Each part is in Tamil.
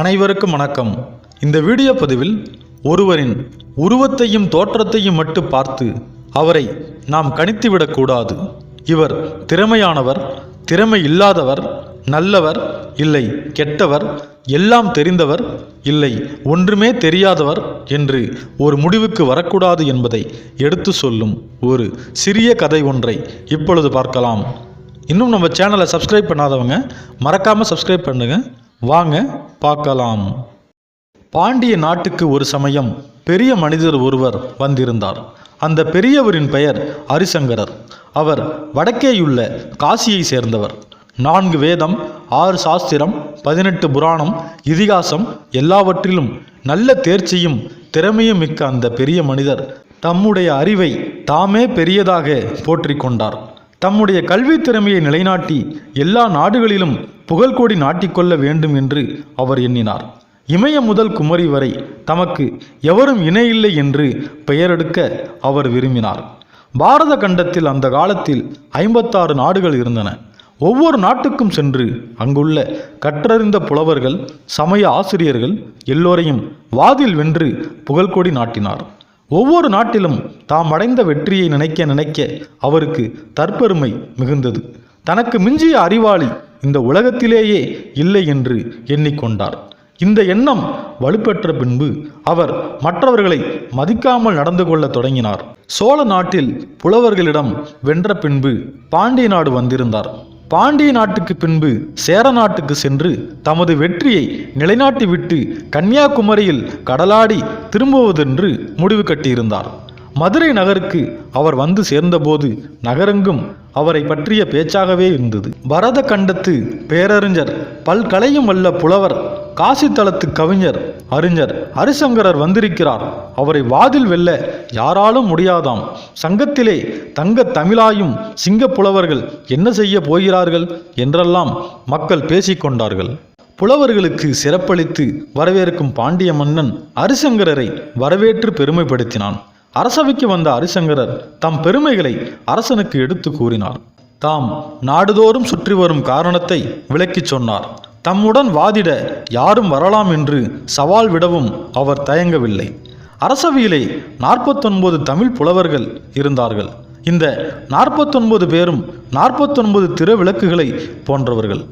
அனைவருக்கும் வணக்கம். இந்த வீடியோ பதிவில் ஒருவரின் உருவத்தையும் தோற்றத்தையும் மட்டும் பார்த்து அவரை நாம் கணித்துவிடக்கூடாது இவர் திறமையானவர் திறமை இல்லாதவர் நல்லவர் இல்லை கெட்டவர் எல்லாம் தெரிந்தவர் இல்லை ஒன்றுமே தெரியாதவர் என்று ஒரு முடிவுக்கு வரக்கூடாது என்பதை எடுத்து சொல்லும் ஒரு சிறிய கதை ஒன்றை இப்பொழுது பார்க்கலாம். இன்னும் நம்ம சேனலை சப்ஸ்கிரைப் பண்ணாதவங்க மறக்காமல் சப்ஸ்கிரைப் பண்ணுங்கள் வாங்க பார்க்கலாம். பாண்டிய நாட்டுக்கு ஒரு சமயம் பெரிய மனிதர் ஒருவர் வந்திருந்தார். அந்த பெரியவரின் பெயர் ஹரிசங்கரர் அவர் வடக்கேயுள்ள காசியை சேர்ந்தவர். நான்கு வேதம் ஆறு சாஸ்திரம் பதினெட்டு புராணம் இதிகாசம் எல்லாவற்றிலும் நல்ல தேர்ச்சியும் திறமையும் மிக்க அந்த பெரிய மனிதர் தம்முடைய அறிவை தாமே பெரியதாக போற்றிக்கொண்டார். கொண்டார் தம்முடைய கல்வி திறமையை நிலைநாட்டி எல்லா நாடுகளிலும் புகழ்கோடி நாட்டிக்கொள்ள வேண்டும் என்று அவர் எண்ணினார். இமய முதல் குமரி வரை தமக்கு எவரும் இணையில்லை என்று பெயரெடுக்க அவர் விரும்பினார். பாரத கண்டத்தில் அந்த காலத்தில் ஐம்பத்தாறு நாடுகள் இருந்தன. ஒவ்வொரு நாட்டுக்கும் சென்று அங்குள்ள கற்றறிந்த புலவர்கள் சமய ஆசிரியர்கள் எல்லோரையும் வாதில் வென்று புகழ்கொடி நாட்டினார். ஒவ்வொரு நாட்டிலும் தாம் அடைந்த வெற்றியை நினைக்க நினைக்க அவருக்கு தற்பெருமை மிகுந்தது. தனக்கு மிஞ்சிய அறிவாளி இந்த உலகத்திலேயே இல்லை என்று எண்ணிக்கொண்டார். இந்த எண்ணம் வலுப்பெற்ற பின்பு அவர் மற்றவர்களை மதிக்காமல் நடந்து கொள்ள தொடங்கினார். சோழ நாட்டில் புலவர்களிடம் வென்ற பின்பு பாண்டிய நாடு வந்திருந்தார். பாண்டிய நாட்டுக்கு பின்பு சேர நாட்டுக்கு சென்று தமது வெற்றியை நிலைநாட்டிவிட்டு கன்னியாகுமரியில் கடலாடி திரும்புவதென்று முடிவு கட்டியிருந்தார். மதுரை நகருக்கு அவர் வந்து சேர்ந்தபோது நகரெங்கும் அவரை பற்றிய பேச்சாகவே இருந்தது. பரத கண்டத்து பேரறிஞர் பல்கலையும் வல்ல புலவர் காசி கவிஞர் அறிஞர் ஹரிசங்கரர் வந்திருக்கிறார். அவரை வாதில் வெல்ல யாராலும் முடியாதாம். சங்கத்திலே தங்க தமிழாயும் சிங்க புலவர்கள் என்ன செய்ய போகிறார்கள் என்றெல்லாம் மக்கள் பேசிக்கொண்டார்கள் புலவர்களுக்கு சிறப்பளித்து வரவேற்கும் பாண்டிய மன்னன் ஹரிசங்கரரை வரவேற்று பெருமைப்படுத்தினான். அரசவைக்கு வந்த அரிசங்கரர் தம் பெருமைகளை அரசனுக்கு எடுத்து கூறினார். தாம் நாடுதோறும் சுற்றி வரும் காரணத்தை விளக்கிச் சொன்னார். தம்முடன் வாதிட யாரும் வரலாம் என்று சவால் விடவும் அவர் தயங்கவில்லை. அரசவையிலே நாற்பத்தொன்பது தமிழ் புலவர்கள் இருந்தார்கள். இந்த நாற்பத்தொன்பது பேரும் நாற்பத்தொன்பது திறவிளக்குகளை போன்றவர்கள்.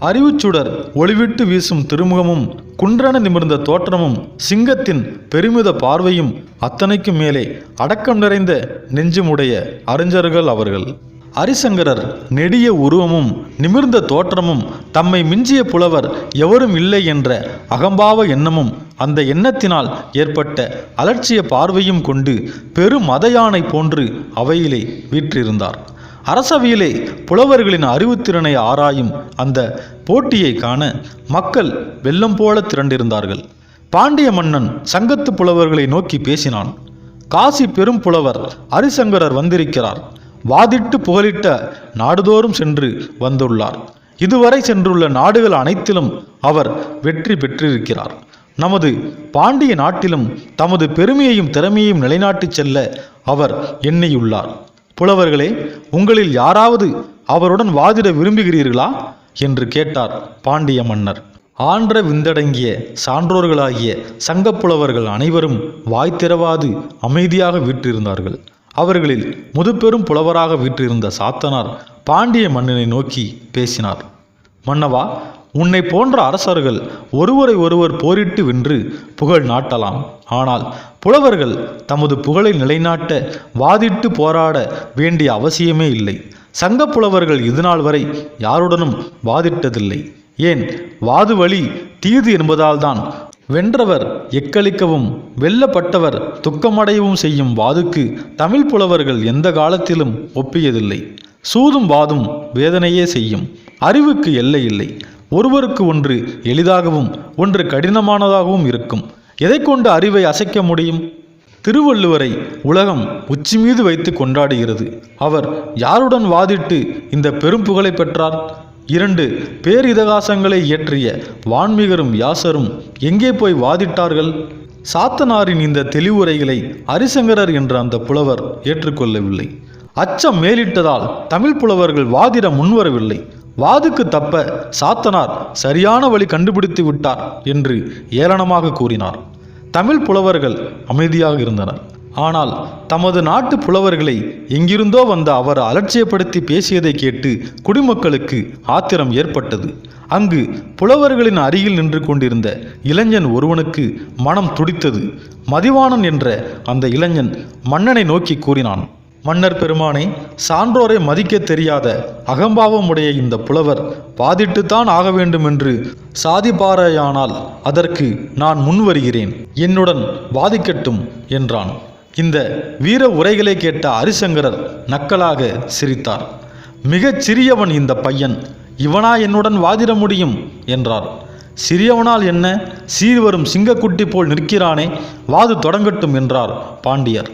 அறிவுச்சுடர் ஒளிவிட்டு வீசும் திருமுகமும் குன்றென நிமிர்ந்த தோற்றமும் சிங்கத்தின் பெருமித பார்வையும் அத்தனைக்கும் மேலே அடக்கம் நிறைந்த நெஞ்சுமுடைய அறிஞர்கள் அவர்கள். அரிசங்கரர் நெடிய உருவமும் நிமிர்ந்த தோற்றமும் தம்மை மிஞ்சிய புலவர் எவரும் இல்லை என்ற அகம்பாவ எண்ணமும் அந்த எண்ணத்தினால் ஏற்பட்ட அலட்சிய பார்வையும் கொண்டு பெரும் மத யானை போன்று அவையிலே வீற்றிருந்தார். அரசவையிலே புலவர்களின் அறிவுத்திறனை ஆராயும் அந்த போட்டியை காண மக்கள் வெள்ளம் போல திரண்டிருந்தார்கள். பாண்டிய மன்னன் சங்கத்து புலவர்களை நோக்கி பேசினான். காசி பெரும் புலவர் அரிசங்கரர் வந்திருக்கிறார். வாதிட்டு புகலிட்ட நாடுதோறும் சென்று வந்துள்ளார். இதுவரை சென்றுள்ள நாடுகள் அனைத்திலும் அவர் வெற்றி பெற்றிருக்கிறார். நமது பாண்டிய நாட்டிலும் தமது பெருமையையும் திறமையையும் நிலைநாட்டிச் செல்ல அவர் எண்ணியுள்ளார். புலவர்களே உங்களில் யாராவது அவருடன் வாதிட விரும்புகிறீர்களா? என்று கேட்டார் பாண்டிய மன்னர். ஆன்ற விந்தடங்கிய சான்றோர்களாகிய சங்கப்புலவர்கள் அனைவரும் வாய் திறவாது அமைதியாக வீற்றிருந்தார்கள். அவர்களில் முதுபெரும் புலவராக வீற்றிருந்த சாத்தனார் பாண்டிய மன்னனை நோக்கி பேசினார். மன்னவா உன்னை போன்ற அரசர்கள் ஒருவரை ஒருவர் போரிட்டு வென்று புகழ் நாட்டலாம். ஆனால் புலவர்கள் தமது புகழை நிலைநாட்ட வாதிட்டு போராட வேண்டிய அவசியமே இல்லை. சங்க புலவர்கள் இதுநாள் வரை யாருடனும் வாதிட்டதில்லை. ஏன்? வாது வழி தீது என்பதால்தான். வென்றவர் எக்களிக்கவும் வெல்லப்பட்டவர் துக்கமடையவும் செய்யும் வாதுக்கு தமிழ் புலவர்கள் எந்த காலத்திலும் ஒப்பியதில்லை. சூதும் வாதும் வேதனையே செய்யும். அறிவுக்கு எல்லை இல்லை. ஒருவருக்கு ஒன்று எளிதாகவும் ஒன்று கடினமானதாகவும் இருக்கும். எதை கொண்டு அறிவை அசைக்க முடியும்? திருவள்ளுவரை உலகம் உச்சி மீது வைத்து கொண்டாடுகிறது. அவர் யாருடன் வாதிட்டு இந்த பெரும் புகழை பெற்றார்? இரண்டு பேரிதகாசங்களை இயற்றிய வான்மிகரும் யாசரும் எங்கே போய் வாதிட்டார்கள்? சாத்தனாரின் இந்த தெளிவுரைகளை அரிசங்கரர் என்ற அந்த புலவர் ஏற்றுக்கொள்ளவில்லை. அச்சம் மேலிட்டதால் தமிழ் புலவர்கள் வாதிட முன்வரவில்லை. வாதுக்கு தப்ப சாத்தனார் சரியான வழி கண்டுபிடித்து விட்டார் என்று ஏளனமாக கூறினார். தமிழ் புலவர்கள் அமைதியாக இருந்தனர். ஆனால் தமது நாட்டு புலவர்களை எங்கிருந்தோ வந்த அவர் அலட்சியப்படுத்தி பேசியதை கேட்டு குடிமக்களுக்கு ஆத்திரம் ஏற்பட்டது. அங்கு புலவர்களின் அருகில் நின்று கொண்டிருந்த இளைஞன் ஒருவனுக்கு மனம் துடித்தது. மதிவாணன் என்ற அந்த இளைஞன் மன்னனை நோக்கி கூறினான் மன்னர் பெருமானை சான்றோரை மதிக்க தெரியாத அகம்பாவமுடைய இந்த புலவர் வாதிட்டுத்தான் ஆக வேண்டும் என்று சாதிப்பாரையானால் அதற்கு நான் முன் வருகிறேன். என்னுடன் வாதிக்கட்டும் என்றான். இந்த வீர உரைகளை கேட்ட அரிசங்கரர் நக்கலாக சிரித்தார். மிகச் சிறியவன் இந்த பையன் இவனா என்னுடன் வாதிட முடியும் என்றார். சிறியவனால் என்ன? சீர்வரும் சிங்கக்குட்டி போல் நிற்கிறானே வாது தொடங்கட்டும் என்றார் பாண்டியர்.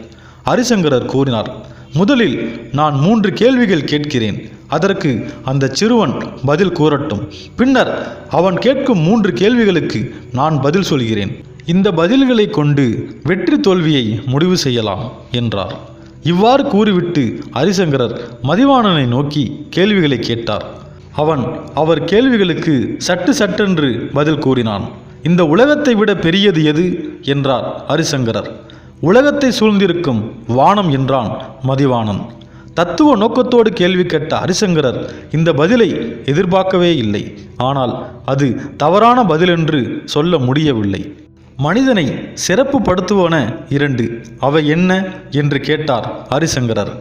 ஹரிசங்கரர் கூறினார் முதலில் நான் மூன்று கேள்விகள் கேட்கிறேன். அதற்கு அந்த சிறுவன் பதில் கூறட்டும். பின்னர் அவன் கேட்கும் மூன்று கேள்விகளுக்கு நான் பதில் சொல்கிறேன். இந்த பதில்களை கொண்டு வெற்றி தோல்வியை முடிவு செய்யலாம் என்றார். இவ்வாறு கூறிவிட்டு ஹரிசங்கரர் மதிவாணனை நோக்கி கேள்விகளை கேட்டார். அவன் அவர் கேள்விகளுக்கு சட்டு சட்டென்று பதில் கூறினான். இந்த உலகத்தை விட பெரியது எது? என்றார் ஹரிசங்கரர். உலகத்தை சூழ்ந்திருக்கும் வானம் என்றான் மதிவாணன் தத்துவ நோக்கத்தோடு கேள்வி கேட்ட ஹரிசங்கரர் இந்த பதிலை எதிர்பார்க்கவே இல்லை. ஆனால் அது தவறான பதில் என்று சொல்ல முடியவில்லை. மனிதனை சிறப்புப்படுத்துவன இரண்டு அவை என்ன? என்று கேட்டார் ஹரிசங்கரர்.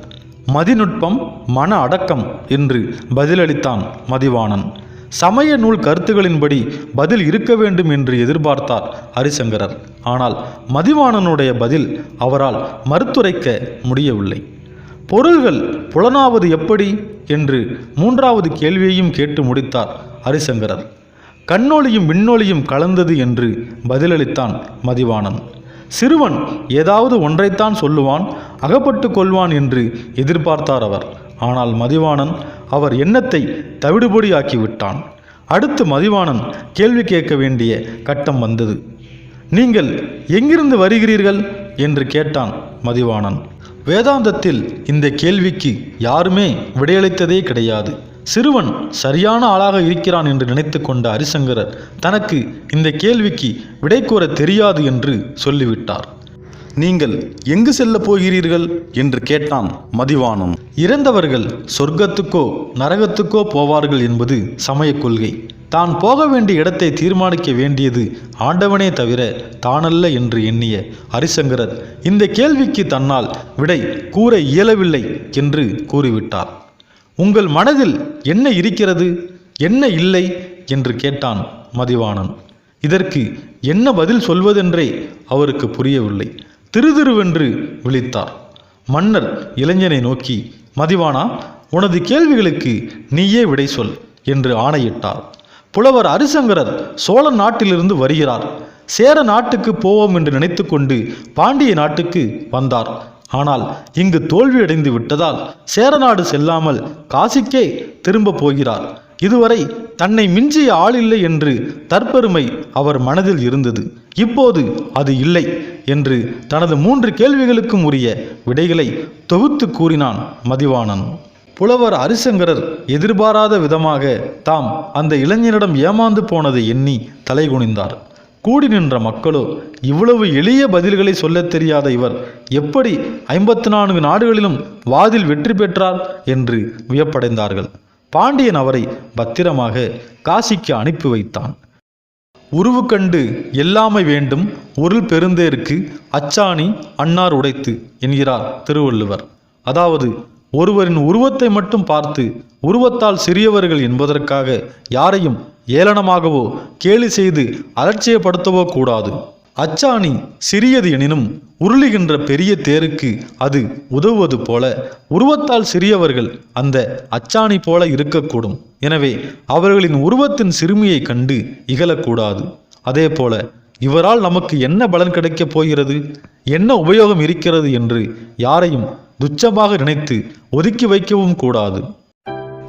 மதிநுட்பம் மன அடக்கம் என்று பதிலளித்தான் மதிவாணன் சமய நூல் கருத்துகளின்படி பதில் இருக்க வேண்டும் என்று எதிர்பார்த்தார் ஹரிசங்கரர். ஆனால் மதிவாணனுடைய பதில் அவரால் மறுத்துரைக்க முடியவில்லை. பொருள்கள் புலனாவது எப்படி? என்று மூன்றாவது கேள்வியையும் கேட்டு முடித்தார் ஹரிசங்கரர். கண்ணொளியும் விண்ணொளியும் கலந்தது என்று பதிலளித்தான் மதிவாணன். சிறுவன் ஏதாவது ஒன்றைத்தான் சொல்லுவான் அகப்பட்டு கொள்வான் என்று எதிர்பார்த்தார் அவர். ஆனால் மதிவாணன் அவர் எண்ணத்தை தவிடுபொடியாக்கி விட்டான் அடுத்து மதிவாணன் கேள்வி கேட்க வேண்டிய கட்டம் வந்தது. நீங்கள் எங்கிருந்து வருகிறீர்கள்? என்று கேட்டான் மதிவாணன். வேதாந்தத்தில் இந்த கேள்விக்கு யாருமே விடையளித்ததே கிடையாது. சிறுவன் சரியான ஆளாக இருக்கிறான் என்று நினைத்து கொண்ட ஹரிசங்கரர் தனக்கு இந்த கேள்விக்கு விடை கூற தெரியாது என்று சொல்லிவிட்டார். நீங்கள் எங்கு செல்லப் போகிறீர்கள்? என்று கேட்டான் மதிவானம் இறந்தவர்கள் சொர்க்கத்துக்கோ நரகத்துக்கோ போவார்கள் என்பது சமயக் கொள்கை. தான் போக வேண்டிய இடத்தை தீர்மானிக்க வேண்டியது ஆண்டவனே தவிர தானல்ல என்று எண்ணிய ஹரிசங்கரர் இந்த கேள்விக்கு தன்னால் விடை கூற இயலவில்லை என்று கூறிவிட்டார். உங்கள் மனதில் என்ன இருக்கிறது? என்ன இல்லை? என்று கேட்டான் மதிவாணன் இதற்கு என்ன பதில் சொல்வதென்றே அவருக்கு புரியவில்லை. திருதிருவென்று விழித்தார். மன்னர் இளைஞனை நோக்கி மதிவானா உனது கேள்விகளுக்கு நீயே விடை சொல் என்று ஆணையிட்டார். புலவர் அரிசங்கரர் சோழ நாட்டிலிருந்து வருகிறார். சேர நாட்டுக்கு போவோம் என்று நினைத்துக்கொண்டு பாண்டிய நாட்டுக்கு வந்தார். ஆனால் இங்கு தோல்வியடைந்து விட்டதால் சேரநாடு செல்லாமல் காசிக்கே திரும்ப போகிறார். இதுவரை தன்னை மிஞ்சிய ஆளில்லை என்று தற்பெருமை அவர் மனதில் இருந்தது. இப்போது அது இல்லை என்று தனது மூன்று கேள்விகளுக்கும் உரிய விடைகளை தொகுத்து கூறினான் மதிவாணன். புலவர் அரிசங்கரர் எதிர்பாராத விதமாக தாம் அந்த இளைஞனிடம் ஏமாந்து போனதை எண்ணி தலைகுனிந்தார். கூடி நின்ற மக்களோ இவ்வளவு எளிய பதில்களை சொல்லத் தெரியாத இவர் எப்படி ஐம்பத்து நான்கு நாடுகளிலும் வாதில் வெற்றி பெற்றார் என்று வியப்படைந்தார்கள். பாண்டியன் அவரை பத்திரமாக காசிக்கு அனுப்பி வைத்தான். உருவு கண்டு எல்லாமை வேண்டும் ஒரு பெருந்தேருக்கு அச்சாணி அன்னார் உடைத்து என்கிறார் திருவள்ளுவர். அதாவது ஒருவரின் உருவத்தை மட்டும் பார்த்து உருவத்தால் சிறியவர்கள் என்பதற்காக யாரையும் ஏளனமாகவோ கேலி செய்து அலட்சியப்படுத்தவோ கூடாது. அச்சாணி சிறியது எனினும் உருளுகின்ற பெரிய தேருக்கு அது உதவுவது போல உருவத்தால் சிறியவர்கள் அந்த அச்சாணி போல இருக்கக்கூடும். எனவே அவர்களின் உருவத்தின் சிறுமியை கண்டு இகழக்கூடாது. அதே போல இவரால் நமக்கு என்ன பலன் கிடைக்கப் போகிறது? என்ன உபயோகம் இருக்கிறது என்று யாரையும் துச்சமாக நினைத்து ஒதுக்கி வைக்கவும் கூடாது.